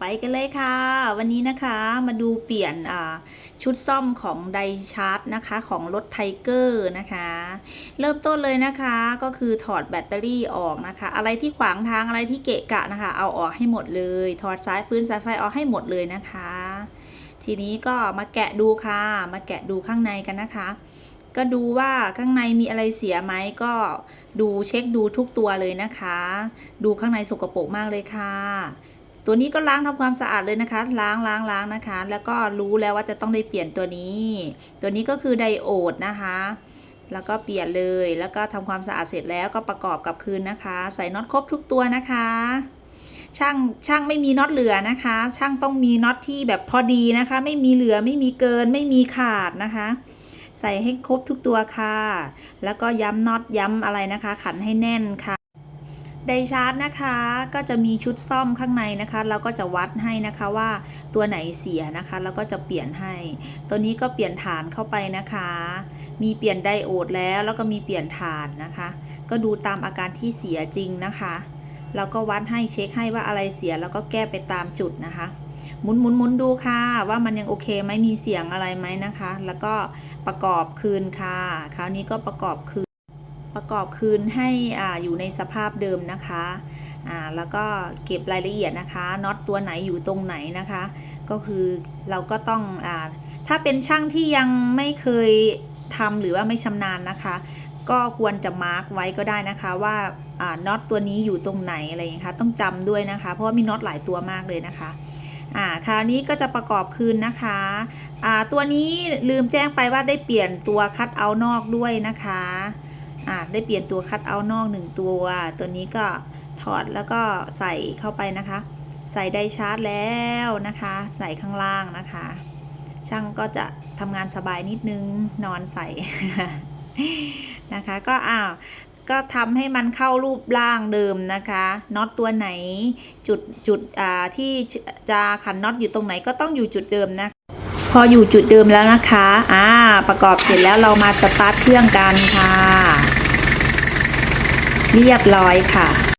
ไปกันเลยค่ะ วันนี้นะคะมาดูเปลี่ยนชุดซ่อมของไดชาร์จนะคะของรถไทเกอร์นะคะ เริ่มต้นเลยนะคะก็คือถอดแบตเตอรี่ออกนะคะ อะไรที่ขวางทางอะไรที่เกะกะนะคะ เอาออกให้หมดเลย ถอดสายฟื้นสายไฟออกให้หมดเลยนะคะ ทีนี้ก็มาแกะดูค่ะ มาแกะดูข้างในกันนะคะ ก็ดูว่าข้างในมีอะไรเสียไหมก็ดูเช็คดูทุกตัวเลยนะคะ ดูข้างในสกปรกมากเลยค่ะ ตัวนี้ก็ล้างทำความสะอาดเลยนะคะ ล้างล้างล้างนะคะ แล้วก็รู้แล้วว่าจะต้องได้เปลี่ยนตัวนี้ ตัวนี้ก็คือไดโอดนะคะแล้วก็เปลี่ยนเลย แล้วก็ทำความสะอาดเสร็จแล้วก็ประกอบกับคืนนะคะ ใส่น็อตครบทุกตัวนะคะ ช่างช่างไม่มีน็อตเหลือนะคะ ช่างต้องมีน็อตที่แบบพอดีนะคะ ไม่มีเหลือไม่มีเกิน ไม่มีขาดนะคะ ใส่ให้ครบทุกตัวค่ะ แล้วก็ย้ำน็อตย้ำอะไรนะคะ ขันให้แน่นค่ะ ไดชาร์จนะคะก็จะมีชุดซ่อมข้างในนะคะเราก็จะวัดให้นะคะว่าตัวไหนเสียนะคะ แล้วก็จะเปลี่ยนให้ ตัวนี้ก็เปลี่ยนฐานเข้าไปนะคะ มีเปลี่ยนไดโอดแล้วแล้วก็มีเปลี่ยนฐานนะคะ ก็ดูตามอาการที่เสียจริงนะคะแล้วก็วัดให้เช็คให้ว่าอะไรเสียแล้วก็แก้ไปตามจุดนะคะหมุนหมุนหมุนดูค่ะ ว่ามันยังโอเคไหมมีเสียงอะไรไหมนะคะ แล้วก็ประกอบคืนค่ะ คราวนี้ก็ประกอบคืน ประกอบคืนให้ออยู่ในสภาพเดิมนะคะแล้วก็เก็บรายละเอียดนะคะน็อตตัวไหนอยู่ตรงไหนนะคะ ก็คือเราก็ต้องอถ้าเป็นช่างที่ยังไม่เคยทำหรือว่าไม่ชำนาญนะคะ ก็ควรจะมาร์กไว้ก็ได้นะคะว่าน็อตตัวนี้อยู่ตรงไหนอะไรอย่างนี้ค่ะต้องจำด้วยนะคะ เพราะว่ามีน็อตหลายตัวมากเลยนะคะอ่าคราวนี้ก็จะประกอบคืนนะคะอ่าตัวนี้ลืมแจ้งไปว่าได้เปลี่ยนตัวคัดเอานอกด้วยนะคะ อ่าได้เปลี่ยนตัวคัดเอานอกหนึ่งตัว ตัวนี้ก็ถอดแล้วก็ใส่เข้าไปนะคะ ใส่ไดชาร์จแล้วนะคะ ใส่ข้างล่างนะคะ ช่างก็จะทำงานสบายนิดนึงนอนใส่นะคะ ก็อ้าวก็ทำให้มันเข้ารูปร่างเดิมนะคะน็อตตัวไหนจุดจุดอ่าที่จะขันน็อตอยู่ตรงไหนก็ต้องอยู่จุดเดิมนะ ออยู่จุดเดิมแล้วนะคะ อ่า ประกอบเสร็จแล้วเรามาสตาร์ทเครื่องกันค่ะ เรียบร้อยค่ะ